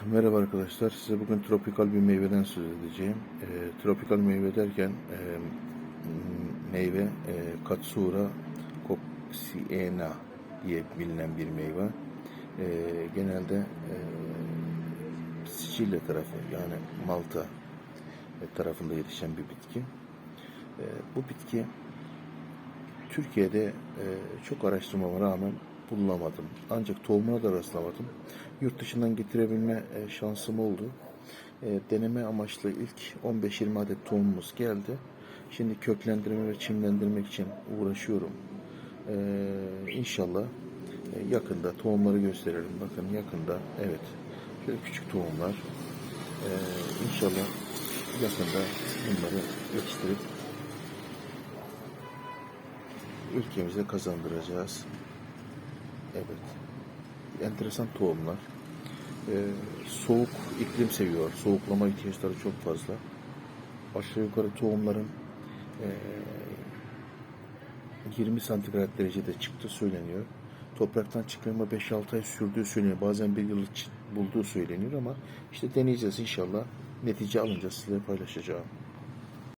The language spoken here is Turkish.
Merhaba arkadaşlar. Size bugün tropikal bir meyveden söz edeceğim. Ee, tropikal meyve derken e, meyve e, Katsura cocciena diye bilinen bir meyve. Ee, genelde e, Sicilya tarafı yani Malta e, tarafında yetişen bir bitki. E, bu bitki Türkiye'de e, çok araştırmama rağmen bulamadım. Ancak tohumuna da rastlamadım. Yurt dışından getirebilme e, şansım oldu. E, deneme amaçlı ilk 15-20 adet tohumumuz geldi. Şimdi köklendirme ve çimlendirmek için uğraşıyorum. E, inşallah yakında tohumları gösterelim. Bakın yakında evet şöyle küçük tohumlar. İnşallah yakında bunları yetiştirip ülkemize kazandıracağız. Evet. Enteresan tohumlar. Ee, soğuk iklim seviyor. Soğuklama ihtiyaçları çok fazla. Aşağı yukarı tohumların ee, 20 santigrat derecede çıktığı söyleniyor. Topraktan çıkarma 5-6 ay sürdüğü söyleniyor. Bazen bir yıl bulduğu söyleniyor ama işte deneyeceğiz inşallah. Netice alınca sizinle paylaşacağım.